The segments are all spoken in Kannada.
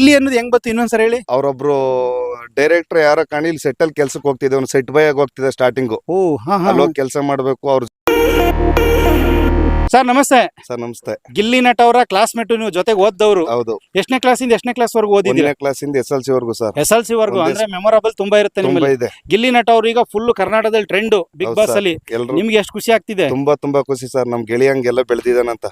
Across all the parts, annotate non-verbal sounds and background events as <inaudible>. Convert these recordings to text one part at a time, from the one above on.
ಇಲ್ಲಿ ಅನ್ನೋದು ಹೆಂಗ್ ಬತ್ತು ಇನ್ನೊಂದ್ಸರಿ ಹೇಳಿ. ಅವರೊಬ್ರು ಡೈರೆಕ್ಟರ್ ಯಾರೋ ಕಾಣಿ ಇಲ್ಲಿ ಸೆಟ್ ಅಲ್ಲಿ ಕೆಲ್ಸಕ್ಕೆ ಹೋಗ್ತಿದ್ದೆ ಅವ್ನು ಸೆಟ್ ಬೈ ಆಗಿ ಹೋಗ್ತಿದ್ದೆ ಸ್ಟಾರ್ಟಿಂಗ್ ಓ ಹಾ ಹಾ ಅಲ್ಲಿ ಹೋಗಿ ಕೆಲಸ ಮಾಡ್ಬೇಕು ಅವ್ರು ಸರ್ ನಮಸ್ತೆ. ಸರ್ ನಮಸ್ತೆ. ಗಿಲ್ಲಿ ನಟ ಅವರ ಕ್ಲಾಸ್ಮೇಟ್ ನೀವು ಜೊತೆಗೆ ಓದ್ದವ್ರು. ಹೌದು. ಎಷ್ಟನೇ ಕ್ಲಾಸ್ ಇಂದ ಎಷ್ಟನೇ ಕ್ಲಾಸ್ ವರ್ಗ ಓದಿದ್ದೀರಾ? ಕ್ಲಾಸ್ ಕ್ಲಾಸಿಂದ ಎಸ್ ಎಲ್ ಸಿ ವರ್ಗು ಸರ್. ಎಸ್ ಎಲ್ ಸಿ ವರ್ಗು ಅಂದ್ರೆ ಮೆಮೊರಬಲ್ ತುಂಬಾ ಇರುತ್ತೆ ನಿಮ್ಮಲ್ಲಿ. ಇದೆ. ಗಿಲ್ಲಿ ನಟ ಅವ್ರು ಈಗ ಫುಲ್ ಕರ್ನಾಟಕದಲ್ಲಿ ಟ್ರೆಂಡ್ ಬಿಗ್ ಹೌದು ಬಾಸ್ ಅಲ್ಲಿ. ನಿಮ್ಗೆ ಎಷ್ಟು ಖುಷಿ ಆಗ್ತಿದೆ? ತುಂಬಾ ತುಂಬಾ ಖುಷಿ ಸರ್. ನಮ್ ಗೆಳೆಯಂಗೆಲ್ಲ ಬೆಳೆದಿದ್ದಾನಂತ.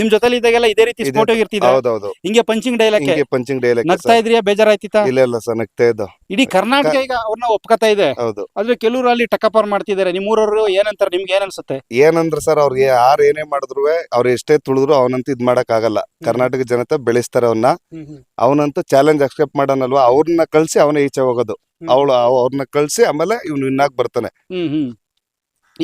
ನಿಮ್ ಜೊತೆಲಿ ಇದ್ದಾಗೆಲ್ಲ ಇದೇ ರೀತಿ ಫೋಟೋ ಸ್ಪೋರ್ಟ್ ಇರ್ತಿದೆ? ಹೌದೌದು. ಹಿಂಗೆ ಪಂಚಿಂಗ್ ಡೈಲಾಗ್ ಹಿಂಗೆ ಪಂಚಿಂಗ್ ಡೈಲಾಗ್ ನಗ್ತಾ ಇದ್ರಿಯಾ? ಬೇಜಾರಾಯ್ತಿತ್ತ? ಇಲ್ಲ ಇಲ್ಲ ಸರ್ ನಗ್ತಾ ಇದ್ದ. ಇಡೀ ಕರ್ನಾಟಕ ಈಗ ಅವ್ರನ್ನ ಒಪ್ಕತಾ ಇದೆ. ಹೌದು. ಆದ್ರೆ ಕೆಲವರು ಅಲ್ಲಿ ಟಕಪರ್ ಮಾಡ್ತಿದ್ದಾರೆ. ನಿಮ್ಮೂರವರು ಏನಂತಾರೆ? ನಿಮ್ಗೆ ಏನ್ ಅನ್ಸುತ್ತೆ? ಏನಂದ್ರೆ ಸರ್ ಅವ್ರಿಗೆ ಯಾರು ಏನೇ ಮಾಡಿದ್ರು ಅವ್ರು ಎಷ್ಟೇ ತುಳಿದ್ರು ಅವನಂತೂ ಇದ್ ಮಾಡಕ್ ಆಗಲ್ಲ. ಕರ್ನಾಟಕ ಜನತೆ ಬೆಳೆಸ್ತಾರೆ ಅವನ್ನ ಅವನಂತೂ ಚಾಲೆಂಜ್ ಅಕ್ಸೆಪ್ಟ್ ಮಾಡನಲ್ವಾ? ಅವ್ರನ್ನ ಕಳ್ಸಿ ಅವನೇ ಈಚೆ ಹೋಗೋದು. ಅವಳು ಅವ್ರನ್ನ ಕಳ್ಸಿ ಆಮೇಲೆ ಇವ್ನು ವಿನ್ನಾಗ್ ಬರ್ತಾನೆ.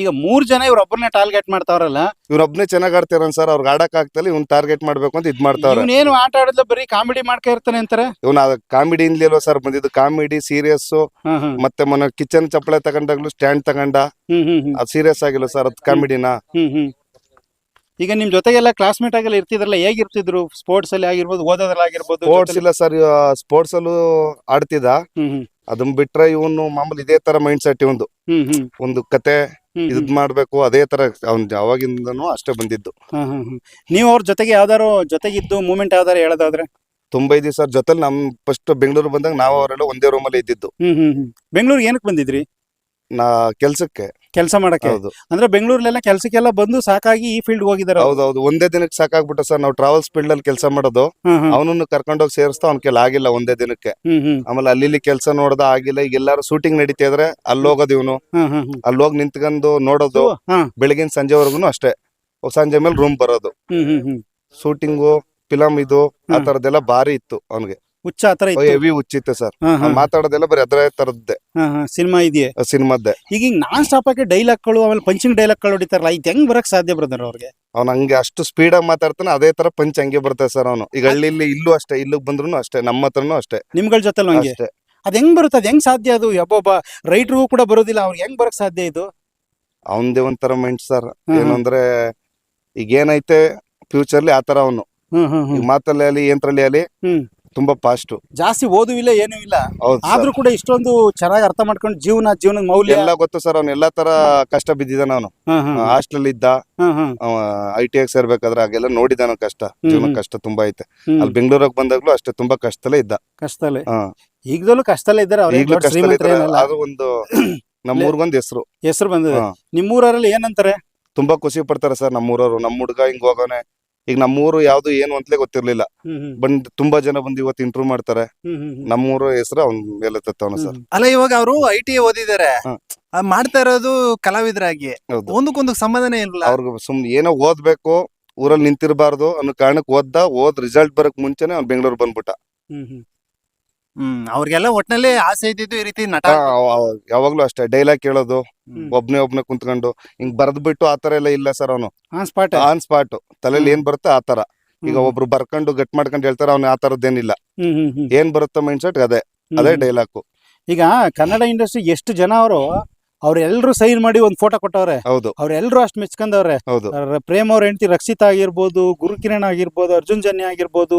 ಈಗ ಮೂರ್ ಜನ ಇವ್ರೊಬ್ಬರನ್ನೇ ಟಾರ್ಗೆಟ್ ಮಾಡ್ತಾವ್ರಲ್ಲ? ಇವ್ರೊಬ್ನೇ ಚೆನ್ನಾಗ್ ಆಡ್ತಾರ ಸರ್ ಅವ್ರಿಗೆ ಆಡಕ್ ಆಗ್ತಲ್ಲ ಇವ್ನ ಟಾರ್ಗೆಟ್ ಮಾಡ್ಬೇಕು ಅಂತ ಇದ್ ಮಾಡ್ತಾವ್ರ. ಏನು ಆಟ ಆಡಿದ್ರೆ ಬರೀ ಕಾಮಿಡಿ ಮಾಡ್ಕೊ ಇರ್ತಾನೆ ಅಂತಾರೆ? ಇವ್ನ ಕಾಮಿಡಿ ಅಲ್ವಾ ಸರ್ ಬಂದಿದ್ದು ಕಾಮಿಡಿ ಸೀರಿಯಸ್ ಮತ್ತೆ ಮೊನ್ನೆ ಕಿಚನ್ ಚಪ್ಪಳೆ ತಗೊಂಡಾಗ್ಲು ಸ್ಟ್ಯಾಂಡ್ ತಗೊಂಡ? ಅದ್ ಸೀರಿಯಸ್ ಆಗಿಲ್ಲ ಸರ್ ಅದ್ ಕಾಮಿಡಿನ ಈಗ ನಿಮ್ ಜೊತೆಗೆಲ್ಲ ಕ್ಲಾಸ್ಮೇಟ್ ಆಗೆಲ್ಲ ಇರ್ತಿದ್ರಲ್ಲ ಹೇಗಿರ್ತಿದ್ರು? ಸ್ಪೋರ್ಟ್ಸ್ ಅಲ್ಲಿ ಆಗಿರ್ಬೋದು ಓದೋದ್ರಲ್ಲಿ ಆಗಿರ್ಬೋದು ಸ್ಪೋರ್ಟ್ಸ್ ಇಲ್ಲ ಸರ್ ಸ್ಪೋರ್ಟ್ಸ್ ಅಲ್ಲೂ ಆಡ್ತಿದ್ದ. ಅದನ್ನ ಬಿಟ್ರೆ ಇವನು ಮಾಮೂಲಿ ಇದೇ ತರ ಮೈಂಡ್ ಸೆಟ್ ಇವಂದು ಒಂದು ಕತೆ ಇದ್ ಮಾಡ್ಬೇಕು ಅದೇ ತರ ಅವ್ನ್ ಅವಾಗಿಂದನು ಅಷ್ಟೇ ಬಂದಿದ್ದು. ನೀವ್ ಅವ್ರ ಜೊತೆಗೆ ಯಾವ್ದಾರು ಜೊತೆಗಿದ್ದು ಮೂಮೆಂಟ್ ಯಾವ್ದಾರು ಹೇಳೋದಾದ್ರೆ? ತುಂಬಾ ಇದೆ ಸರ್ ಜೊತೆಲಿ ನಮ್ ಫಸ್ಟ್ ಬೆಂಗಳೂರು ಬಂದಾಗ ನಾವು ಅವರೆಲ್ಲ ಒಂದೇ ರೂಮಲ್ಲಿ ಇದ್ದಿದ್ದು. ಬೆಂಗಳೂರಿಗೆ ಏನಕ್ಕೆ ಬಂದಿದ್ರಿ? ನಾ ಕೆಲ್ಸಕ್ಕೆ. ಕೆಲಸ ಮಾಡಕ್ಕೆ? ಹೌದು. ಅಂದ್ರೆ ಬೆಂಗಳೂರಲ್ಲೆಲ್ಲ ಕೆಲ್ಸಕ್ಕೆಲ್ಲ ಬಂದು ಸಾಕಾಗಿ ಈ ಫೀಲ್ಡ್ ಹೋಗಿದಾರೆ ಹೌದು ಹೌದೌದು. ಒಂದೇ ದಿನಕ್ಕೆ ಸಾಕಾಗ್ಬಿಟ್ಟ ಸರ್ ನಾವು ಟ್ರಾವೆಲ್ಸ್ ಫೀಲ್ಡ್ ಅಲ್ಲಿ ಕೆಲಸ ಮಾಡೋದು. ಅವನನ್ನು ಕರ್ಕೊಂಡು ಅವನನ್ನು ಕರ್ಕೊಂಡೋಗಿ ಸೇರಿಸ್ತಾ ಅವ್ನ ಕೆಲ ಆಗಿಲ್ಲ ಒಂದೇ ದಿನಕ್ಕೆ. ಆಮೇಲೆ ಅಲ್ಲಿ ಇಲ್ಲಿ ಕೆಲಸ ನೋಡ್ದ ಆಗಿಲ್ಲ. ಈಗ ಎಲ್ಲಾರು ಶೂಟಿಂಗ್ ನಡೀತಾ ಇದ್ರೆ ಅಲ್ಲಿ ಹೋಗೋದು ಇವನು. ಹ್ಮ್ ಹ್ಮ್ ಹ್ಮ್. ಅಲ್ಲಿ ಹೋಗಿ ನಿಂತ್ಕೊಂಡು ನೋಡೋದು. ಬೆಳಗಿನ ಸಂಜೆವರೆಗೂ ಅಷ್ಟೇ. ಸಂಜೆ ಮೇಲೆ ರೂಮ್ ಬರೋದು. ಶೂಟಿಂಗು ಫಿಲಮ್ ಇದು ಆ. ತರದೆಲ್ಲ ಭಾರಿ ಇತ್ತು ಅವ್ನಿಗೆ. ಹುಚ್ಚ ಆತರ ಹೆವಿ ಹುಚ್ಚಿತ್ತು ಸರ್. ಮಾತಾಡೋದೆಲ್ಲ ಬರೀ ಅದ್ರ ತರದ್ದೆ ಸಿನಿಮಾ ಇದೆಯೇ? ಸಿನಿಮಾದ್ದೆ. ಈಗ ಹಿಂಗ್ ನಾನ್ ಸ್ಟಾಪ್ ಆಗಿ ಡೈಲಾಗ್ಗಳು ಆಮೇಲೆ ಪಂಚಿಂಗ್ ಡೈಲಾಗ್ಗಳು ಹೊಡಿತಾರಲ್ಲ ಇದು ಹೆಂಗ್ ಬರಕ್ ಸಾಧ್ಯ ಬ್ರದರ್ ಅವ್ರಿಗೆ? ಅವ್ನ ಹಂಗೆ ಅಷ್ಟು ಸ್ಪೀಡ್ ಆಗಿ ಮಾತಾಡ್ತಾನೆ ಅದೇ ತರ ಪಂಚ್ ಹಂಗೆ ಬರ್ತದೆ ಸರ್ ಅವನು. ಈಗ ಹಳ್ಳಿಲಿ ಇಲ್ಲೂ ಅಷ್ಟೇ ಇಲ್ಲಿಗೆ ಬಂದ್ರು ಅಷ್ಟೇ ನಮ್ಮ ಹತ್ರನು ಅಷ್ಟೇ. ನಿಮ್ಗಳ ಜೊತೆ ಹಂಗೆ? ಅಷ್ಟೇ. ಅದ್ ಹೆಂಗ್ ಬರುತ್ತೆ ಅದ್ ಹೆಂಗ್ ಸಾಧ್ಯ ಅದು? ಒಬ್ಬೊಬ್ಬ ರೈಟ್ರಿಗೂ ಕೂಡ ಬರೋದಿಲ್ಲ ಅವ್ರಿಗೆ ಹೆಂಗ್ ಬರಕ್ ಸಾಧ್ಯ ಇದು? ಅವನದೇ ಒಂಥರ ಮೈಂಡ್ ಸರ್ ಏನಂದ್ರೆ ಈಗ ಏನೈತೆ ಫ್ಯೂಚರ್ಲಿ ಆತರ ಅವನು. ಈಗ ಮಾತಲ್ಲಿ ಅಲ್ಲಿ ಏನ್ರಲ್ಲಿ ಅಲ್ಲಿ. ತುಂಬಾ ಫಾಸ್ಟ್ ಜಾಸ್ತಿ ಓದುವಿಲ್ಲ ಏನು ಇಲ್ಲ. ಹೌದು sir. ಆದ್ರೂ ಕೂಡ ಇಷ್ಟೊಂದು ಚೆನ್ನಾಗಿ ಅರ್ಥ ಮಾಡ್ಕೊಂಡು ಜೀವನ ಜೀವನದ ಮೌಲ್ಯ. ಎಲ್ಲ ಗೊತ್ತು ಸರ್ ಅವ್ನ ಎಲ್ಲಾ ತರ ಕಷ್ಟ ಬಿದ್ದಿದ್ದಾನ ಅವನು ಹ್ಮ್ ಹ್ಮ್ ಹಾಸ್ಟೆಲ್ ಇದ್ದ ಹ್ಮ್ ಹ್ಮ್. ಐ ಟಿ ಆಗಿ ಸೇರ್ಬೇಕಾದ್ರೆ ಹಾಗೆಲ್ಲ ನೋಡಿದಾನ ಕಷ್ಟ. ಜೀವನ ಹ್ಮ್. ಕಷ್ಟ ತುಂಬಾ ಐತೆ. ಹ್ಮ್. ಅಲ್ಲಿ ಬೆಂಗಳೂರಿಗೆ ಬಂದಾಗ್ಲೂ ಅಷ್ಟೇ ತುಂಬಾ ಕಷ್ಟದಲ್ಲೇ ಇದ್ದ. ಕಷ್ಟದಲ್ಲೇ. ಈಗಲೂ ಈಗದಲ್ಲೂ ಕಷ್ಟದಲ್ಲೇ ಇದ್ದಾರೆ ಈಗ್ಲೂ ಕಷ್ಟದಲ್ಲೇ ಶ್ರೀಮಂತರು ಇದ್ದಾರೆ. ಏನಲ್ಲ. ಅದು ಒಂದು ನಮ್ಮೂರ್ಗೊಂದ್ ಹೆಸರು. ಹೆಸರು ಬಂದಿದೆ. ನಿಮ್ಮೂರಲ್ಲಿ ಏನಂತಾರೆ? ತುಂಬಾ ಖುಷಿ ಪಡ್ತಾರೆ ಸರ್ ನಮ್ಮೂರವ್ರು. ನಮ್ಮ ಹುಡ್ಗ ಹಿಂಗ್ ಹೋಗೋನೆ ಈಗ ನಮ್ಮೂರು ಯಾವ್ದು ಏನು ಅಂತಲೇ ಗೊತ್ತಿರ್ಲಿಲ್ಲ. ಬಂದ್ ತುಂಬಾ ಜನ ಬಂದು ಇವತ್ತು ಇಂಟರ್ವ್ಯೂ ಮಾಡ್ತಾರೆ. ನಮ್ಮೂರು ಹೆಸರು ಅವ್ನ ಮೇಲೆ ತತ್ತವನ ಸರ್. ಅಲ್ಲ ಇವಾಗ ಅವರು ಐ ಟಿ ಓದಿದ್ದಾರೆ. ಆ, ಮಾಡ್ತಾ ಇರೋದು ಕಲಾವಿದರಾಗಿ. ಹೌದು. ಒಂದಕ್ಕೊಂದು ಸಂಬಂಧನೇ ಇಲ್ಲ ಅವ್ರಿಗೆ ಸುಮ್ನೆ ಏನೋ ಓದ್ಬೇಕು ಊರಲ್ಲಿ ನಿಂತಿರಬಾರ್ದು ಅನ್ನೋ ಕಾರಣಕ್ಕೆ ಓದ್ದ ಓದ್ ರಿಸಲ್ಟ್ ಬರಕ್ ಮುಂಚೆನೆ ಅವ್ನು ಬೆಂಗಳೂರು ಬಂದ್ಬಿಟ್ಟ. ಹ್ಮ್ ಅವ್ರಿಗೆಲ್ಲ ಒಟ್ನಲ್ಲಿ ಆಸೆ ಇದ್ದಿದ್ದು ಈ ರೀತಿ ನಟ ಆ, ಯಾವಾಗ್ಲೂ ಅಷ್ಟೇ ಡೈಲಾಗ್ ಕೇಳೋದು ಹ್ಮ್. ಒಬ್ನೇ ಒಬ್ನೇ ಕುಂತ್ಕೊಂಡು ಹಿಂಗ್ ಬರ್ದ್ ಬಿಟ್ಟು ಆತರ ಎಲ್ಲ ಇಲ್ಲ ಸರ್ ಅವನು. ಆನ್ ಸ್ಪಾಟ್ ಆನ್ ಸ್ಪಾಟ್ ತಲೆಯಲ್ಲಿ. ಏನ್ ಬರುತ್ತೆ ಆತರ ಈಗ ಒಬ್ರು ಬರ್ಕೊಂಡು ಗಟ್ ಮಾಡ್ಕೊಂಡು ಹೇಳ್ತಾರೆ ಅವ್ನ ಆತರದ್ದೇನಿಲ್ಲ ಏನ್ ಬರುತ್ತೆ ಮೈಂಡ್ ಸೆಟ್ ಅದೇ ಅದೇ. ಡೈಲಾಗ್ ಈಗ ಕನ್ನಡ ಇಂಡಸ್ಟ್ರಿ ಎಷ್ಟು ಜನ ಅವರು ಅವ್ರೆಲ್ರು ಸೈನ್ ಮಾಡಿ ಒಂದ್ ಫೋಟೋ ಕೊಟ್ಟವ್ರೆ. ಹೌದು. ಅವ್ರೆಲ್ರು ಅಷ್ಟ್ ಮೆಚ್ಕೊಂಡವ್ರೆ ಹೌದು. ಪ್ರೇಮ್ ಅವ್ರ ಹೆಂಡತಿ ರಕ್ಷಿತ ಆಗಿರ್ಬೋದು ಗುರುಕಿರಣ್ ಆಗಿರ್ಬೋದು ಅರ್ಜುನ್ ಜನ್ಯ ಆಗಿರ್ಬೋದು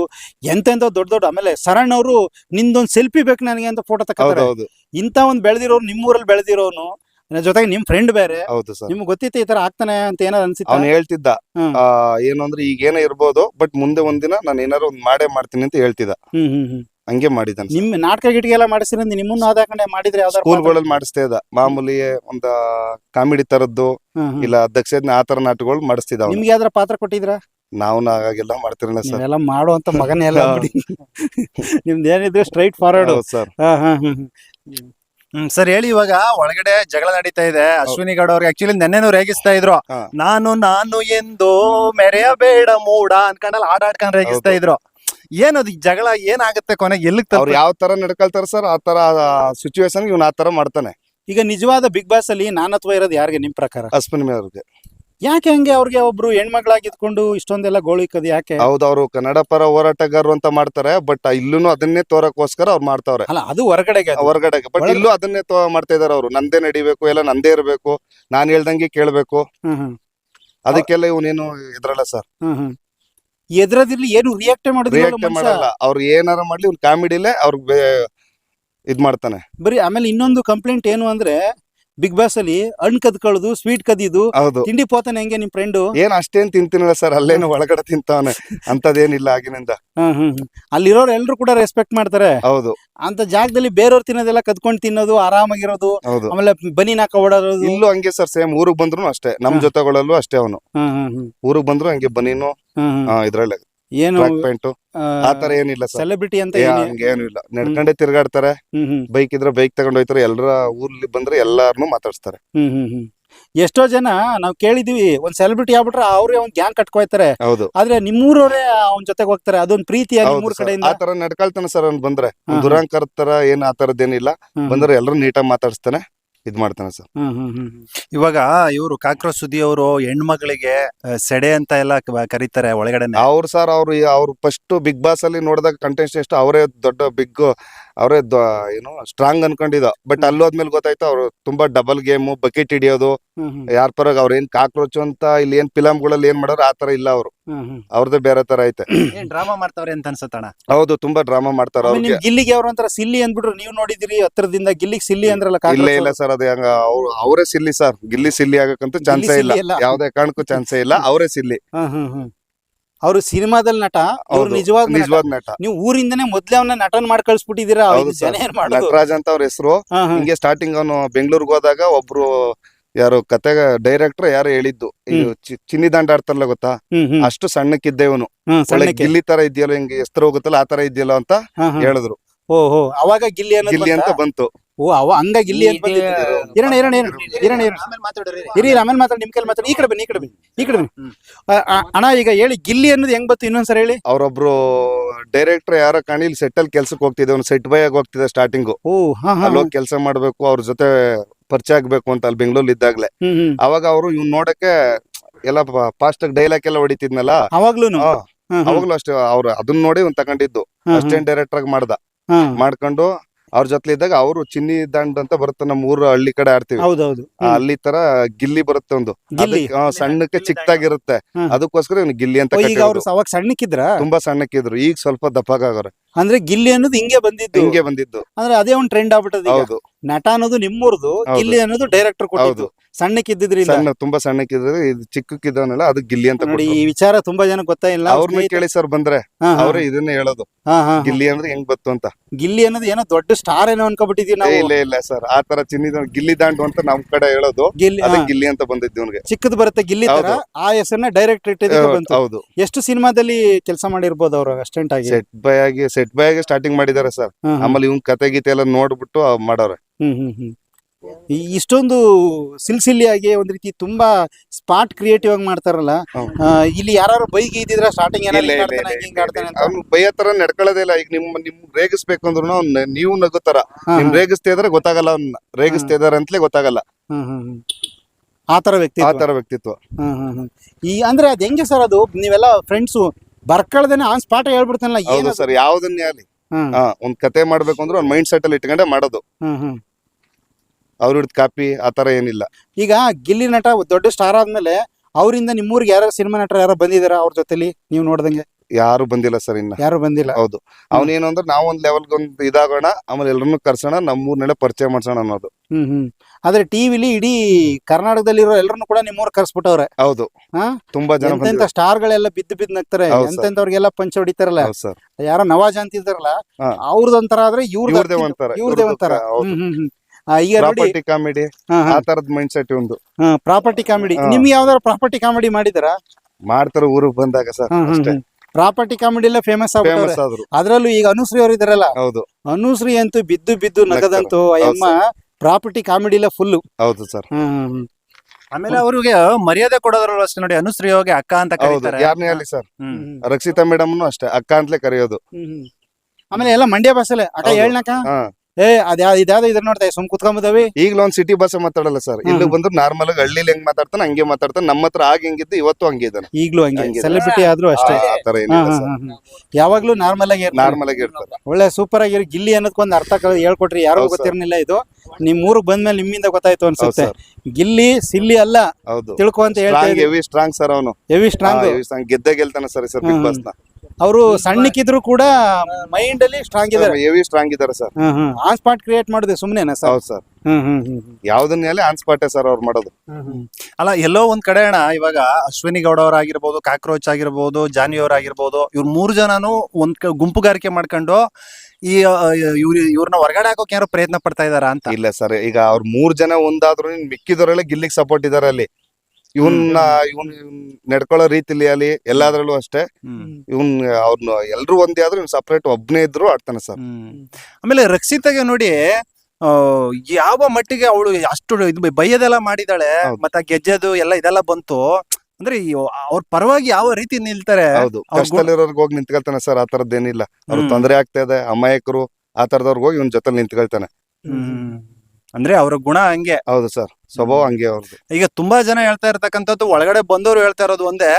ಎಂತೆಂತ ದೊಡ್ಡ ದೊಡ್ಡ ಆಮೇಲೆ ಸರಣ್ ಅವರು ನಿಂದೊಂದ್ ಸೆಲ್ಫಿ ಬೇಕು ನನಗೆ ಅಂತ ಫೋಟೋ ಹೌದು ಇಂತ ಒಂದ್ ಬೆಳೆದಿರೋರು ನಿಮ್ಮೂರಲ್ಲಿ ಬೆಳೆದಿರೋನು ಜೊತೆಗೆ ನಿಮ್ ಫ್ರೆಂಡ್ ಬೇರೆ. ಹೌದು ಸರ್. ನಿಮ್ಗೆ ಗೊತ್ತಿತ್ತು ಈ ತರ ಆಗ್ತಾನೆ ಅಂತ ಏನಾರ ಅನ್ಸಿತ್ತು? ಅವ್ನು ಹೇಳ್ತಿದ್ದ. ಏನು ಅಂದ್ರೆ ಈಗ ಏನೋ ಇರ್ಬೋದು ಬಟ್ ಮುಂದೆ ಒಂದಿನ ನಾನು ಏನಾರು ಒಂದ್ ಮಾಡೇ ಮಾಡ್ತೀನಿ ಅಂತ ಹೇಳ್ತಿದ್ದ. ಹ್ಮ್ ಹ್ಮ್ ಹ್ಮ್. ಹಂಗೆ ಮಾಡಿದ್ದಾನೆ ನಿಮ್ಮ ನಾಟಕ ಗಿಟಕ ಎಲ್ಲ ಮಾಡಿಸಿರ ನಿಮ್ಮನ್ನ ಆದಾಕಂಡೆ ಮಾಡಿದ್ರೆ ಯಾವ್ದಾರು ಪಾತ್ರ? ಸ್ಕೂಲ್ಗಳಲ್ಲಿ ಮಾಡಿಸ್ತಾ ಇದ್ದ. ಮಾಮೂಲಿ ಒಂದ ಕಾಮಿಡಿ ತರದ್ದು. ಇಲ್ಲ ದಕ್ಷಿಣ ಆ ತರ ನಾಟಕಗಳು ಮಾಡಿಸ್ತಿದ್ದ ನಿಮ್ಗೆ ಯಾವ್ದಾರ ಪಾತ್ರ ಕೊಟ್ಟಿದ್ರ? ನಾವು ಹಾಗಾಗೆಲ್ಲ ಮಾಡ್ತಿರಲ್ಲ ಸರ್. ಎಲ್ಲ ಮಾಡುವಂತ ಮಗನೇ ಎಲ್ಲ. ನಿಮ್ದು ಏನಿದ್ರು ಸ್ಟ್ರೈಟ್ ಫಾರ್ವರ್ಡ್ ಹೌದು ಸರ್. ಹ್ಮ್ ಸರ್ ಹೇಳಿ ಇವಾಗ ಒಳಗಡೆ ಜಗಳ ನಡೀತಾ ಇದೆ. ಅಶ್ವಿನಿ ಗೌಡ ಅವ್ರಿಗೆ ಆಕ್ಚುಲಿ ನೆನ್ನೆ ರೇಗಿಸ್ತಾ ಇದ್ರು. ನಾನು ನಾನು ಎಂದು ಮೆರೆಯಬೇಡ ಮೂಡ ಅನ್ಕೊಂಡಲ್ಲ ಹಾಡಾಡ್ಕೊಂಡ್ ರೇಗಿಸ್ತಾ ಇದ್ರು. ಏನದು ಜಗಳ ಏನಾಗುತ್ತೆ ಕೊನೆಗೆ ಎಲ್ಲಿಗೆ ಅವ್ರು ಯಾವ ತರ ನಡ್ಕೊಳ್ತಾರೆ ಸರ್? ಆ ತರ ಸಿಚುವೇಶನ್ ಇವ್ನ ಆ ತರ ಮಾಡ್ತಾನೆ. ಈಗ ನಿಜವಾದ ಬಿಗ್ ಬಾಸ್ ಅಲ್ಲಿ ನಾನತ್ವ ಇರೋದು ಯಾರಿಗೆ ನಿಮ್ ಪ್ರಕಾರ? ಅಶ್ವಿನಿ ಅವ್ರಿಗೆ ಯಾಕೆ ಹಂಗೆ ಅವ್ರಿಗೆ ಒಬ್ರು ಹೆಣ್ಮಕ್ಳಾಗಿದ್ಕೊಂಡು ಇಷ್ಟೊಂದೆಲ್ಲ ಗೋಳಿಕ್ಕದು ಯಾಕೆ? ಹೌದು ಅವರು ಕನ್ನಡ ಪರ ಹೋರಾಟಗಾರರು ಅಂತ ಮಾಡ್ತಾರೆ ಬಟ್ ಇಲ್ಲೂ ಅದನ್ನೇ ತೋರಕ್ಕೋಸ್ಕರ ಅವ್ರು ಮಾಡ್ತಾವ್ರೆ. ಅಲ್ಲ ಅದು ಹೊರಗಡೆಗೆ ಅದು. ಹೊರಗಡೆಗೆ ಬಟ್ ಇಲ್ಲೂ ಅದನ್ನೇ ತೋ- ಮಾಡ್ತಾ ಇದಾರೆ ಅವರು. ನಂದೇ ನಡಿಬೇಕು ಎಲ್ಲ ನಂದೇ ಇರಬೇಕು ನಾನ್ ಹೇಳ್ದಂಗೆ ಕೇಳ್ಬೇಕು. ಹ್ಮ್ ಹ್ಮ್. ಅದಕ್ಕೆಲ್ಲ ಇವನೇನು ಇದ್ರಲ್ಲ ಸರ್. ಹ್ಮ್ ಹ್ಮ್. ಎದ್ರದಿರ್ಲಿ ಏನು ರಿಯಾಕ್ಟ್ ಮಾಡೋದಿಲ್ಲ ರಿಯಾಕ್ಟ್ ಮಾಡಲ್ಲ. ಅವ್ರು ಏನಾರ ಮಾಡ್ಲಿ ಕಾಮಿಡಿಲೆ ಕಾಮಿಡಿಲೇ ಅವ್ರಿಗೆ ಇದ್ ಮಾಡ್ತಾನೆ. ಬರೀ ಆಮೇಲೆ ಇನ್ನೊಂದು ಕಂಪ್ಲೇಂಟ್ ಏನು ಅಂದ್ರೆ ಬಿಗ್ ಬಾಸ್ ಅಲ್ಲಿ ಹಣ್ ಕದ್ಕೊಳ್ಳೋದು ಸ್ವೀಟ್ ಕದಿದು ಹೌದು. ತಿಂಡಿ ಪೋತಾನೆ ಹೆಂಗೆ ನಿಮ್ ಫ್ರೆಂಡ್ ಏನ್ ಅಷ್ಟೇನ್ ತಿಂತಿನಲ್ಲ ಸರ್ ಅಲ್ಲೇನು ಒಳಗಡೆ ತಿಂತಾವನೆ. ಅಂತದೇನಿಲ್ಲ ಆಗಿನಿಂದ. ಅಲ್ಲಿರೋರು ಎಲ್ರು ಕೂಡ ರೆಸ್ಪೆಕ್ಟ್ ಮಾಡ್ತಾರೆ. ಹೌದು. ಅಂತ ಜಾಗದಲ್ಲಿ ಬೇರೆಯವ್ರು ತಿನ್ನೋದೆಲ್ಲ ಕದ್ಕೊಂಡು ತಿನ್ನೋದು ಆರಾಮಾಗಿರೋದು ಹೌದು. ಆಮೇಲೆ ಬನಿ ನಾಕ ಓಡಾಡೋದು. ಇಲ್ಲೂ ಹಂಗೆ ಸರ್ ಸೇಮ್ ಊರಿಗೆ ಬಂದ್ರು ಅಷ್ಟೇ. ನಮ್ ಜೊತೆಗಳಲ್ಲೂ ಅಷ್ಟೇ ಅವನು. ಹ್ಮ್ ಹ್ಮ್ ಹ್ಮ್. ಊರಿಗೆ ಬಂದ್ರು ಹಂಗೆ ಬನೀನು ಹ್ಮ್ ಹ್ಮ್. ಇದ್ರಲ್ಲೇ. ಏನು ಪ್ಯಾಂಟ್ ಆತರ ಏನಿಲ್ಲ ಸೆಲೆಬ್ರಿಟಿ ಅಂತ ಏನೇ- ಇಲ್ಲ. ನಡ್ಕೊಂಡೆ ತಿರ್ಗಾಡ್ತಾರೆ. ಬೈಕ್ ಇದ್ರೆ ಬೈಕ್ ತಗೊಂಡ್ ಹೋಯ್ತಾರೆ. ಎಲ್ಲರ ಊರ್ಲಿ ಬಂದ್ರೆ ಎಲ್ಲಾರ್ನು ಮಾತಾಡ್ಸ್ತಾರೆ. ಎಷ್ಟೋ ಜನ ನಾವು ಕೇಳಿದೀವಿ ಒಂದ್ ಸೆಲೆಬ್ರಿಟಿ ಆಗ್ಬಿಟ್ರೆ ಅವ್ರೇ ಒಂದ್ ಗ್ಯಾಂಗ್ ಕಟ್ಕೊಯ್ತಾರೆ. ಹೌದು. ಆದ್ರೆ ನಿಮ್ಮೂರವ್ರೆ ಅವ್ನ ಜೊತೆಗೆ ಹೋಗ್ತಾರೆ. ಅದೊಂದ್ ಪ್ರೀತಿ ಮೂರ್. ಕಡೆಯಿಂದ ಆ ತರ ನಡ್ಕೊಳ್ತಾನೆ ಸರ್ ಅವ್ನು ಬಂದ್ರೆ. ದುರಾಂಕರ್ ತರ ಏನ್ ಆತರದ್ದೇನಿಲ್ಲ ಬಂದ್ರೆ ಎಲ್ಲರೂ ನೀಟಾಗಿ ಮಾತಾಡ್ಸ್ತಾನೆ. ಇದ್ ಮಾಡ್ತಾನೆ ಸರ್ ಹ್ಮ್ ಹ್ಮ್ ಹ್ಮ್ ಹ್ಮ್. ಇವಾಗ ಇವರು ಕಾಕ್ರೋಚ್ ಸುದ್ದಿ ಅವರು ಹೆಣ್ಮಗಳಿಗೆ ಸೆಡೆ ಅಂತ ಎಲ್ಲ ಕ- ಕರೀತಾರೆ ಒಳಗಡೆ ಅವ್ರು ಸರ್ ಅವ್ರು ಅವ್ರು ಫಸ್ಟ್ ಬಿಗ್ ಬಾಸ್ ಅಲ್ಲಿ ನೋಡಿದಾಗ ಕಂಟೆಸ್ಟೆಂಟ್ ಅವರೇ ದೊಡ್ಡ ಬಿಗ್ ಅವರೇ ಏನು ಸ್ಟ್ರಾಂಗ್ ಅನ್ಕೊಂಡಿದ್ದ. ಬಟ್ ಅಲ್ಲಿ ಹೋದ್ಮೇಲೆ ಗೊತ್ತಾಯ್ತು ಅವ್ರು ತುಂಬಾ ಡಬಲ್ ಗೇಮ್ ಬಕೆಟ್ ಹಿಡಿಯೋದು. ಯಾರ ಪರಾಗ ಅವ್ರ ಏನ್ ಕಾಕ್ರೋಚ್ ಅಂತ ಇಲ್ಲಿ ಏನ್ ಫಿಲಮ್ಗಳಲ್ಲಿ ಏನ್ ಮಾಡೋರು ಆ ತರ ಇಲ್ಲ ಅವ್ರು. ಹ್ಮ್. ಬೇರೆ ತರ ಐತೆ. <clears throat> ಡ್ರಾಮಾ ಮಾಡ್ತಾವ್ರೆ ಅಂತ ಅನ್ಸತ್ತಣ ಹೌದು ತುಂಬಾ ಡ್ರಾಮಾ ಮಾಡ್ತಾರ ಅವ್ರಿಗೆ. ಗಿಲ್ಲಿಗೆ ಅವ್ರ ಒಂಥರ ಸಿಲ್ಲಿ ಅಂದ್ಬಿಟ್ರು ನೀವು ನೋಡಿದಿರಿ ಹತ್ರದಿಂದ ಗಿಲ್ಲಿಗೆ ಸಿಲ್ಲಿ ಅಂದ್ರಲ್ಲ ಇಲ್ಲ ಇಲ್ಲ ಸರ್ ಅದು ಹಂಗ ಅವ್ರು ಸಿಲ್ಲಿ ಸರ್. ಗಿಲ್ಲಿ ಸಿಲ್ಲಿ ಆಗಕ್ಕಂತೂ ಚಾನ್ಸೇ ಇಲ್ಲ. ಯಾವ್ದೇ ಕಾರಣಕ್ಕೂ ಚಾನ್ಸೇ ಇಲ್ಲ <laughs> ಅವರೇ ಸಿಲ್ಲಿ ಹ್ಮ್ ಹ್ಮ್ ಹ್ಮ್. ಅವರು ಸಿನಿಮಾದಲ್ಲಿ ನಟ ಅವ್ರು ನಿಜವಾದ ನಟ. ನಿಜವಾದ ನಟ. ನೀವು ಊರಿಂದನೇ ಮೊದ್ಲೇ ಅವನ ನಟನ್ ಮಾಡಿ ಕಳ್ಸ್ಬಿಟ್ಟಿದ್ದೀರಾ ನಟರಾಜ್ ಅಂತ ಅವ್ರ ಹೆಸರು. ಹಿಂಗೆ ಸ್ಟಾರ್ಟಿಂಗ್ ಅವನು ಬೆಂಗಳೂರಿಗೆ ಹೋದಾಗ ಒಬ್ರು ಯಾರು ಕತೆ ಡೈರೆಕ್ಟರ್ ಯಾರು ಹೇಳಿದ್ದು. ಚಿನ್ನಿ ದಾಂಡ ಆಡ್ತಾರಲ್ಲ ಗೊತ್ತಾ? ಅಷ್ಟು ಸಣ್ಣಕ್ಕಿದ್ದೆ ಇವನು. ಗಿಲ್ಲಿ ತರ ಇದೆಯಲ್ಲ ಹಿಂಗೆ ಎಸ್ತ್ರ ಹೋಗುತ್ತಲ್ಲ ಆ ತರ ಇದೆಯಲ್ಲ ಅಂತ. ಹೇಳಿದ್ರು. ಓಹೋ ಅವಾಗ ಗಿಲ್ಲಿ ಗಿಲ್ಲಿ ಅಂತ ಬಂತಾ? ಓ ಅವ ಹಂಗ ಗಿಲ್ಲಿ ಅಂತ ಬಂದಿತ್ತು ಇರೋಣ ಇರೋಣ ಇರೋಣ ಇರೋಣ ಇರೋಣ ಇರಿ ಆಮೇಲೆ ಮಾತಾಡಿ ನಿಮ್ ಕೈಲಿ ಮಾತಾಡಿ. ಈ ಕಡೆ ಬನ್ನಿ ಈ ಕಡೆ ಬನ್ನಿ ಈ ಕಡೆ ಬನ್ನಿ. ಅಣ್ಣ ಈಗ ಹೇಳಿ ಗಿಲ್ಲಿ ಅನ್ನೋದು ಹೆಂಗ್ ಬಂತು? ಇನ್ನೊಂದ್ಸರಿ ಹೇಳಿ. ಅವ್ರೊಬ್ರು ಡೈರೆಕ್ಟರ್ ಯಾರೋ ಕಾಣಿ ಇಲ್ಲಿ ಸೆಟ್ ಅಲ್ಲಿ ಕೆಲ್ಸಕ್ಕೆ ಹೋಗ್ತಿದ್ದೆ ಅವ್ನು ಸೆಟ್ ಬೈ ಆಗಿ ಹೋಗ್ತಿದ್ದೆ ಸ್ಟಾರ್ಟಿಂಗ್ ಓ ಹಾ ಹಾ ಅಲ್ಲಿ ಕೆಲಸ ಮಾಡ್ಬೇಕು ಅವ್ರ ಜೊತೆ ಪರಿಚಯ ಆಗ್ಬೇಕು ಅಂತ ಅಲ್ಲಿ ಬೆಂಗಳೂರಲ್ಲಿ ಇದ್ದಾಗ್ಲೆ. ಹ್ಮ್ ಹ್ಮ್. ಅವಾಗ ಅವರು ಇವ್ನ್ ನೋಡಕ್ಕೆ ಎಲ್ಲ ಫಾಸ್ಟ್ ಆಗಿ ಡೈಲಾಗ್ ಎಲ್ಲ ಹೊಡಿತಿದ್ನಲ್ಲ? ಅವಾಗ್ಲೂನು? ಆ, ಹ್ಮ್, ಹ್ಮ್, ಅವಾಗ್ಲೂ ಅಷ್ಟೇ ಅವ್ರು ಅದನ್ನ ನೋಡಿ ಒಂದ್ ತಗೊಂಡಿದ್ದು. ಅಸಿಸ್ಟೆಂಟ್ ಡೈರೆಕ್ಟರ್ ಆಗಿ ಮಾಡ್ದ. ಹ್ಮ್. ಮಾಡ್ಕೊಂಡು ಅವ್ರ ಜೊತೆ ಇದ್ದಾಗ ಅವರು ಚಿನ್ನಿ ದಂಡ್ ಅಂತ ಬರುತ್ತೆ ನಮ್ಮ ಊರು ಹಳ್ಳಿ ಕಡೆ ಆಡ್ತೀವಿ. ಹೌದೌದು. ಹೌದು ಹಳ್ಳಿ ತರ ಗಿಲ್ಲಿ ಬರುತ್ತೆ ಒಂದು. ಗಿಲ್ಲಿ. ಅದಕ್ಕೆ, ಆ, ಸಣ್ಣಕ್ಕೆ ಚಿಕ್ಕದಾಗಿರುತ್ತೆ. ಅದಕ್ಕೋಸ್ಕರ ಇವ್ನು ಗಿಲ್ಲಿ ಅಂತ ಓ, ಈಗ ಕಟ್ಟಿರೋದು. ಅವ್ರು ಅವಾಗ ಸಣ್ಣಕ್ಕಿದ್ರ? ತುಂಬಾ ಸಣ್ಣಕ್ಕಿದ್ರು. ಈಗ ಸ್ವಲ್ಪ ದಪ್ಪಗಾಗವ್ರೆ ಅಂದ್ರೆ ಗಿಲ್ಲಿ ಅನ್ನೋದು ಹಿಂಗೆ ಬಂದಿದ್ದು. ಹಿಂಗೆ ಬಂದಿದ್ದು. ಅಂದ್ರೆ ಅದೇ ಒಂದ್ ಟ್ರೆಂಡ್ ಆಗ್ಬಿಟ್ಟದ ಹೌದು. ನಟ ಅನ್ನೋದು ನಿಮ್ಮೂರ್ದು. ಗಿಲ್ಲಿ ಅನ್ನೋದು ಡೈರೆಕ್ಟರ್ ಕೊಟ್ಟಿದ್ದು. ಸಣ್ಣಕ್ಕಿದ್ದಿದ್ರಿಂದ. ಸಣ್ಣ ತುಂಬಾ ಸಣ್ಣಕ್ಕಿದ್ರೆ ಇದು ಚಿಕ್ಕಕ್ಕಿದ್ದವನಲ್ಲ ಅದು ಗಿಲ್ಲಿ ಅಂತ ನೋಡಿ ಈ ವಿಚಾರ ತುಂಬಾ ಜನ ಗೊತ್ತಾಯಿಲ್ಲ ಅವ್ರ ಅವ್ರನ್ನ ಕೇಳಿ ಸರ್ ಬಂದ್ರೆ ಅವರೇ ಇದನ್ನೇ ಹೇಳೋದು. ಗಿಲ್ಲಿ ಅಂದ್ರೆ ಹೆಂಗ್ ಬಂತು ಅಂತ. ಗಿಲ್ಲಿ ಅನ್ನೋದು ಏನೋ ದೊಡ್ಡ ಸ್ಟಾರ್ ಏನೋ ಅನ್ಕೊಬಿಟ್ಟಿದೀವಿ ನಾವು. ಇಲ್ಲ ಇಲ್ಲ ಸರ್ ಆ ತರ ಚಿನ್ನಿದ ಗಿಲ್ಲಿ ದಾಂಡು ಅಂತ ನಮ್ ಕಡೆ ಹೇಳೋದು. ಗಿಲ್ಲಿ ಅಂತ ಬಂದಿದ್ದು ಅವ್ನಿಗೆ ಚಿಕ್ಕದ್ ಬರುತ್ತೆ ಗಿಲ್ಲಿ ತರ. ಆ ಹೆಸರನ್ನ ಡೈರೆಕ್ಟ್ ಇಟ್ಟಿದ್ದಕ್ಕೆ ಬಂತು. ಹೌದು. ಎಷ್ಟು ಸಿನಿಮಾದಲ್ಲಿ ಕೆಲಸ ಮಾಡಿರ್ಬೋದು ಅವ್ರ ಅಸ್ಟೆಂಟ್ ಆಗಿ? ಸೆಟ್ ಬೈ ಆಗಿ ಸೆಟ್ ಬೈ ಆಗಿ ಸ್ಟಾರ್ಟಿಂಗ್ ಮಾಡಿದಾರೆ ಸರ್. ಆಮೇಲೆ ಇವ್ನ್ ಕತೆ ಗೀತೆ ಎಲ್ಲ ನೋಡ್ಬಿಟ್ಟು ಅವ್ ಮಾಡೋರೆ ಹ್ಮ್, ಹ್ಮ್, ಹ್ಮ್. ಈ ಇಷ್ಟೊಂದು ಸಿಲ್ಸಿಲಿಯಾಗಿ ಒಂದ್ ರೀತಿ ತುಂಬಾ ಸ್ಪಾಟ್ ಕ್ರಿಯೇಟಿವ್ ಆಗಿ ಮಾಡ್ತಾರಲ್ಲ ಹೌದು. ಆ, ಇಲ್ಲಿ ಯಾರು ಬೈಕ್ ಇದ್ದಿದ್ರ ಸ್ಟಾರ್ಟಿಂಗ್ ಇಲ್ಲ, ಇಲ್ಲ, ಇಲ್ಲ, ಹಿಂಗ್ ಆಡ್ತಾನೆ ಅಂತ? ಅವ್ನು ಬೈಯ ತರ ನಡ್ಕೊಳ್ಳೋದೇ ಇಲ್ಲ. ಈಗ ನಿಮ್ ನಿಮ್ ರೇಗಿಸ್ಬೇಕು ಅಂದ್ರು ನೀವು ನಗುತ್ತಾರ ಹಾ, ನಿಮ್ ಹಾ. ರೇಗಿಸ್ತಾ ಇದ್ರೆ ಗೊತ್ತಾಗಲ್ಲ ಅವ್ನ. ರೇಗಿಸ್ತಾ ಇದಾರೆ ಅಂತಲೇ ಗೊತ್ತಾಗಲ್ಲ. ಹ್ಮ್, ಹ್ಮ್, ಹ್ಮ್. ಆ ತರ ವ್ಯಕ್ತಿ ಆ ತರ ವ್ಯಕ್ತಿತ್ವ. ಹ್ಮ್ ಹ್ಮ್ ಹ್ಮ್. ಈ ಅಂದ್ರೆ ಅದ್ ಹೆಂಗೆ ಸರ್ ಅದು? ನೀವೆಲ್ಲ ಫ್ರೆಂಡ್ಸ್ ಬರ್ಕಳ್ದೇನೆ ಆನ್ ಸ್ಪಾಟ್ ಹೇಳ್ಬಿಡ್ತಾನಲ್ಲ ಹೌದು ಏನು ಸರ್ ಯಾವ್ದನ್ನೇ ಆಗ್ಲಿ. ಹ್ಮ್. ಹಾ ಒಂದ್ ಕತೆ ಮಾಡ್ಬೇಕು ಅಂದ್ರೆ ಒಂದ್ ಮೈಂಡ್ ಸೆಟ್ ಅಲ್ಲಿ ಇಟ್ಕೊಂಡೆ ಮಾಡೋದು. ಹ್ಮ್ ಹ್ಮ್. ಅವ್ರ ಹಿಡ್ದು ಕಾಪಿ ಆತರ ಏನಿಲ್ಲ. ಈಗ ಗಿಲ್ಲಿ ನಟ ದೊಡ್ಡ ಸ್ಟಾರ್ ಆದ್ಮೇಲೆ ಅವರಿಂದ ನಿಮ್ಮೂರಿಗೆ ಯಾರು ಸಿನಿಮಾ ನಟರು ಯಾರೋ ಬಂದಿದಾರ ಅವ್ರ ಜೊತೆಲಿ ನೀವು ನೋಡ್ದಂಗೆ? ಯಾರು ಬಂದಿಲ್ಲ ಸರ್ ಇನ್ನ. ಯಾರು ಬಂದಿಲ್ಲ? ಹೌದು. ಅವನೇನು ಅಂದ್ರೆ ನಾವ್ ಒಂದ್ ಲೆವೆಲ್ ಒಂದ್ ಇದಾಗೋಣ ಆಮೇಲೆ ಎಲ್ಲರನ್ನು ಕರ್ಸೋಣ ನಮ್ಮೂರ್ನೆಲ್ಲ ಪರಿಚಯ ಮಾಡ್ಸೋಣ ಅನ್ನೋದು. ಹ್ಮ್ ಹ್ಮ್. ಆದ್ರೆ ಟಿವಿಲಿ ಇಡೀ ಕರ್ನಾಟಕದಲ್ಲಿರೋ ಎಲ್ಲರನ್ನು ಕೂಡ ನಿಮ್ಮೂರ್ ಕರ್ಸ್ಬಿಟ್ಟವ್ರೆ. ಹೌದು? ತುಂಬಾ ಜನ ಎಂತೆಂತ ಸ್ಟಾರ್ ಗಳೆಲ್ಲ ಬಿದ್ದು ಬಿದ್ದು ನಗ್ತಾರೆ. ಎಂತೆಂತವ್ರಿಗೆಲ್ಲ ಪಂಚ ಹೊಡಿತಾರಲ್ಲ? ಯಾರ ನವಾಜ್ ಅಂತಿದಾರಲ್ಲ ಹಾ. ಅವ್ರದೊಂಥರ ಆದ್ರೆ ಇವ್ರದೇ ಒಂಥರ. ಇವ್ರದೇ ಒಂಥರ. ಹ್ಮ್ ಹ್ಮ್ ಹ್ಮ್. ಆ, ಈಗ ನೋಡಿ ಪ್ರಾಪರ್ಟಿ ಕಾಮಿಡಿ ಆ ತರದ ಮೈಂಡ್ ಸೆಟ್ ಒಂದು ಪ್ರಾಪರ್ಟಿ ಕಾಮಿಡಿ ಹಾ. ನಿಮ್ಗೆ ಯಾವ್ದಾದ್ರು ಪ್ರಾಪರ್ಟಿ ಕಾಮಿಡಿ ಮಾಡಿದಾರಾ? ಮಾಡ್ತಾರ ಊರಿಗೆ ಬಂದಾಗ ಸರ್ ಅಷ್ಟೇ. ಪ್ರಾಪರ್ಟಿ ಕಾಮಿಡಿ ಎಲ್ಲ ಫೇಮಸ್ ಆಗ್ಬಿಟ್ಟವ್ರೆ. ಫೇಮಸ್ ಆದ್ರು. ಅದ್ರಲ್ಲೂ ಈಗ ಅನುಶ್ರೀ ಅವ್ರು ಇದಾರಲ್ಲ ಹೌದು. ಅನುಶ್ರೀ ಅಂತೂ ಬಿದ್ದು ಬಿದ್ದು ನಗದಂತೂ ಅಯ್ಯಮ್ಮ ಅಮ್ಮ ಪ್ರಾಪರ್ಟಿ ಕಾಮಿಡಿ ಎಲ್ಲ ಫುಲ್ ಹೌದು ಸರ್. ಆಮೇಲೆ ಅವ್ರಿಗೆ ಮರ್ಯಾದೆ ಕೊಡೋದ್ರಲ್ಲೂ ಅಷ್ಟೇ ನೋಡಿ ಅನುಶ್ರೀ ಹೋಗಿ ಅಕ್ಕ ಅಂತ ಹೌದು. ಕರೀತಾರೆ. ಯಾರನ್ನೇ ಆಗ್ಲಿ ಸರ್. ಹ್ಮ್. ರಕ್ಷಿತಾ ಮೇಡಮ್ ಅಷ್ಟೇ ಅಕ್ಕ ಅಂತಲೇ ಕರೆಯೋದು. ಆಮೇಲೆ ಎಲ್ಲ ಮಂಡ್ಯ ಬಸ್ಸಲ್ಲೇ ಅಕ್ಕ ಹೌದು. ಹೇಳ್ನಕ ಹಾ. ಏ ಅದ್ಯಾ ಇದ್ಯಾವ್ದು ಇದ್ರ ನೋಡ್ತಾ ಸುಮ್ ಕುತ್ಕೊಂಬದವಿ ಈಗಲೊಂದ್ ಒಂದ್ ಸಿಟಿ ಬಸ್ ಮಾತಾಡಲ್ಲ ಸರ್ ಇಲ್ಲಿ ಬಂದ್ರೆ ನಾರ್ಮಲ್ ಆಗಿ ಹಳ್ಳಿಲಿ ಹೆಂಗ್ ಮಾತಾಡ್ತಾನೆ ಹಂಗೆ ಮಾತಾಡ್ತಾನೆ. ನಮ್ಮ ಹತ್ರ ಆಗ ಹೆಂಗಿದ್ದು ಇವತ್ತು ಹಂಗೆ ಇದ್ದಾನೆ. ಈಗ್ಲೂ ಹಂಗೆ. ಸೆಲೆಬ್ರಿಟಿ ಆದ್ರೂ ಅಷ್ಟೇ. ಆ ತರ ಏನಿಲ್ಲ ಹಾ, ಸರ್ ಹಾ, ಹಾ. ಯಾವಾಗ್ಲೂ ನಾರ್ಮಲ್ ಆಗಿ ಇರ್ತಾರೆ. ನಾರ್ಮಲ್ ಆಗಿ ಇರ್ತಾರೆ. ಒಳ್ಳೆ ಸೂಪರ್ ಆಗಿರೋ ಗಿಲ್ಲಿ ಅನ್ನೋದಕ್ಕೊಂದು ಅರ್ಥ ಕ- ಹೇಳ್ಕೊಟ್ರಿ ಯಾರು ಹೌದ್. ಗೊತ್ತಿರ್ಲಿಲ್ಲ ಇದು. ನಿಮ್ ಊರಿಗೆ ಬಂದ್ಮೇಲೆ ನಿಮ್ಮಿಂದ ಗೊತ್ತಾಯ್ತು ಅನ್ಸುತ್ತೆ. ಗಿಲ್ಲಿ ಸಿಲ್ಲಿ ಅಲ್ಲ. ಹೌದು. ತಿಳ್ಕೊ ಅಂತ ಹೇಳ್ತಾ ಸ್ಟ್ರಾಂಗ್ ಇದ್ದೀವಿ ಹೆವಿ ಸ್ಟ್ರಾಂಗ್ ಸರ್ ಅವನು. ಹೆವಿ ಸ್ಟ್ರಾಂಗ್ ಗೆದ್ದೆ ಗೆಲ್ತಾನೆ ಸರ್ ಸರ್ ಬಿಗ್. ಬಾಸ್ನ. ಅವರು ಸಣ್ಣಕ್ಕಿದ್ರು ಕೂಡ ಮೈಂಡ್ ಅಲ್ಲಿ ಸ್ಟ್ರಾಂಗ್ ಇದಾರೆ ಹೆವಿ ಸ್ಟ್ರಾಂಗ್ ಇದಾರೆ ಸರ್ ಆನ್ ಸ್ಪಾಟ್ ಕ್ರಿಯೇಟ್ ಮಾಡಿದೆ ಸುಮ್ನೆನಾ ಸರ್ ಹೌದು ಸರ್ ಹ್ಮ್ ಹ್ಮ್ ಹ್ಮ್ ಯಾವ್ದನ್ನ ಹೇಳಿ ಆನ್ ಸ್ಪಾಟೆ ಸರ್ ಅವ್ರು ಮಾಡೋದು? ಅಲ್ಲ ಎಲ್ಲೋ ಒಂದ್ ಕಡೆ ಅಣ್ಣ ಇವಾಗ ಅಶ್ವಿನಿ ಗೌಡ ಅವರಾಗಿರ್ಬೋದು ಕಾಕ್ರೋಚ್ ಆಗಿರ್ಬೋದು ಜಾನಿ ಅವರಾಗಿರ್ಬೋದು ಇವ್ರ ಮೂರು ಜನನು ಒಂದ್ ಕ- ಗುಂಪುಗಾರಿಕೆ ಮಾಡ್ಕೊಂಡು ಈ ಇವ್ರ ಇವ್ರನ್ನ ಹೊರಗಡೆ ಹಾಕೋಕೆ ಯಾರೋ ಪ್ರಯತ್ನ ಪಡ್ತಾ ಇದಾರ ಅಂತ? ಇಲ್ಲ ಸರ್ ಈಗ ಅವ್ರ ಮೂರ್ ಜನ ಒಂದಾದ್ರು ಮಿಕ್ಕಿದವರೆಲ್ಲ ಗಿಲ್ಲಿಗೆ ಸಪೋರ್ಟ್ ಇದಾರೆ ಅಲ್ಲಿ. ಇವನ್ನ ಇವನ್ ನಡ್ಕೊಳ್ಳೋ ರೀತಿಲಿ ಅಲ್ಲಿ ಎಲ್ಲಾದ್ರಲ್ಲೂ ಅಷ್ಟೇ. ಇವನ್ ಅವ್ರನ್ನ ಎಲ್ರು ಒಂದೇ ಆದ್ರೂ ಇವ್ನು ಸಪರೇಟ್ ಒಬ್ನೇ ಇದ್ರು ಆಡ್ತಾನೆ ಸರ್. ಆಮೇಲೆ ರಕ್ಷಿತಾಗೆ ನೋಡಿ ಆ, ಯಾವ ಮಟ್ಟಿಗೆ ಅವಳು ಅಷ್ಟು ಇದು ಬೈಯದೆಲ್ಲ ಮಾಡಿದಾಳೆ ಹೌದು. ಮತ್ತೆ ಗೆಜ್ಜೆದು ಎಲ್ಲ ಇದೆಲ್ಲ ಬಂತು. ಅಂದ್ರೆ ಅವ್ರ ಪರವಾಗಿ ಯಾವ ರೀತಿ ನಿಲ್ತಾರೆ ಹೌದು. ಅವ್ರ್ ಕಷ್ಟದಲ್ಲಿರೋರ್ಗ್ ಹೋಗಿ ನಿಂತ್ಕೊಳ್ತಾನೆ ಸರ್ ಆ ತರದ್ದೇನಿಲ್ಲ ಅವ್ರ ಹ್ಮ್. ತೊಂದರೆ ಆಗ್ತಾ ಇದೆ ಅಮಾಯಕರು ಆ ತರದವ್ರಿಗೆ ಹೋಗಿ ಇವನ್ ಜೊತೆ ನಿಂತ್ಕೊಳ್ತಾನೆ. ಹ್ಮ್. ಅಂದ್ರೆ ಅವ್ರ ಗುಣ ಹಂಗೆ. ಹೌದು ಸರ್ ಸ್ವಭಾವ ಹಂಗೆ ಅವ್ರದ್ದು ಈಗ ತುಂಬಾ ಜನ ಹೇಳ್ತಾ ಇರ್ತಕ್ಕಂಥದ್ದು ಒಳಗಡೆ ಬಂದವರು ಹೇಳ್ತಾ ಇರೋದು ಒಂದೇ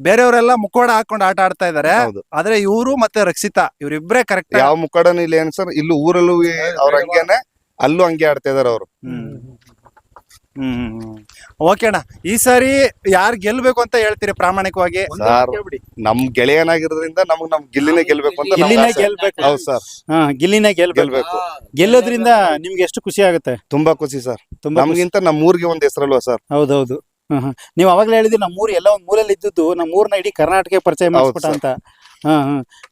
ಬೇರೆಯವರೆಲ್ಲ ಮುಖವಾಡ ಹಾಕೊಂಡು ಆಟ ಆಡ್ತಾ ಇದಾರೆ ಹೌದು. ಆದ್ರೆ ಇವರು ಮತ್ತೆ ರಕ್ಷಿತಾ ಇವ್ರಿಬ್ರೆ ಕರೆಕ್ಟ್ ಯಾವ ಮುಖಡನು ಇಲ್ಲ ಏನ್ ಸರ್ ಇಲ್ಲೂ ಊರಲ್ಲೂ ಅವ್ರ ಹಂಗೇನೆ ಅಲ್ಲೂ ಹಂಗೆ ಆಡ್ತಾ ಇದಾರೆ ಅವರು. ಹ್ಮ್ ಓಕೆ ಅಣ್ಣ. ಈ ಸಾರಿ ಯಾರು ಗೆಲ್ಬೇಕು ಅಂತ ಹೇಳ್ತೀರಿ ಪ್ರಾಮಾಣಿಕವಾಗಿ? ಸರ್ ನಮ್ ಗೆಳೆಯನಾಗಿರೋದ್ರಿಂದ ನಮಗ್ ನಮ್ ಗಿಲ್ಲಿನೇ ಗೆಲ್ಬೇಕು ಅಂತ ಗಿಲ್ಲಿನೇ. ಗೆಲ್ಬೇಕು. ಹೌದು ಸರ್ ಹಾ ಗಿಲ್ಲಿನೇ ಗೆಲ್ಬೇಕು. ಗೆಲ್ಬೇಕು. ಗೆಲ್ಲೋದ್ರಿಂದ ನಿಮ್ಗೆ ಎಷ್ಟು ಖುಷಿ ಆಗುತ್ತೆ? ತುಂಬಾ ಖುಷಿ ಸರ್ ತುಂಬಾ ಖುಷಿ. ನಮ್ಗಿಂತ ನಮ್ ಊರಿಗೆ ಒಂದ್ ಹೆಸರಲ್ವಾ ಸರ್ ಹೌದೌದು. ಹ್ಮ್ ಹ್ಮ್. ನೀವು ಅವಾಗಲೇ ಹೇಳಿದ್ರಿ ನಮ್ಮ ಊರು ಎಲ್ಲ ಒಂದ್ ಮೂರಲ್ಲಿ ಇದ್ದದ್ದು ನಮ್ಮ ಊರ್ನ ಇಡೀ ಕರ್ನಾಟಕ ಪರಿಚಯ ಮಾಡಿಸ್ಬಿಟ್ಟ ಸರ್. ಅಂತ.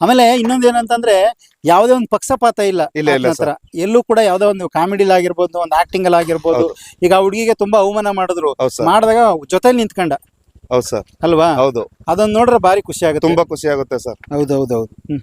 ಆಮೇಲೆ ಇನ್ನೊಂದ್ ಏನಂತಂದ್ರೆ ಯಾವುದೇ ಒಂದು ಪಕ್ಷಪಾತ ಇಲ್ಲ ಇಲ್ಲ, ಇಲ್ಲ ಆತನ ಹತ್ರ. ಎಲ್ಲೂ ಕೂಡ ಯಾವ್ದೋ ಒಂದು ಕಾಮಿಡಿಲ್ ಆಗಿರ್ಬೋದು ಒಂದು ಆಕ್ಟಿಂಗ್ ಅಲ್ಲಿ ಆಗಿರ್ಬೋದು ಈಗ ಆ ಹುಡುಗಿಗೆ ತುಂಬಾ ಅವಮಾನ ಮಾಡಿದ್ರು. ಹೌದು ಸರ್. ಮಾಡಿದಾಗ ಜೊತೆ ನಿಂತ್ಕೊಂಡ. ಹೌದು ಸರ್. ಅಲ್ವಾ? ಹೌದು. ಅದನ್ನ ನೋಡ್ರೆ ಭಾರಿ ಖುಷಿ ಆಗುತ್ತೆ. ತುಂಬಾ ಖುಷಿ ಆಗುತ್ತೆ ಸರ್. ಹೌದೌದೌದು ಹ್ಮ್.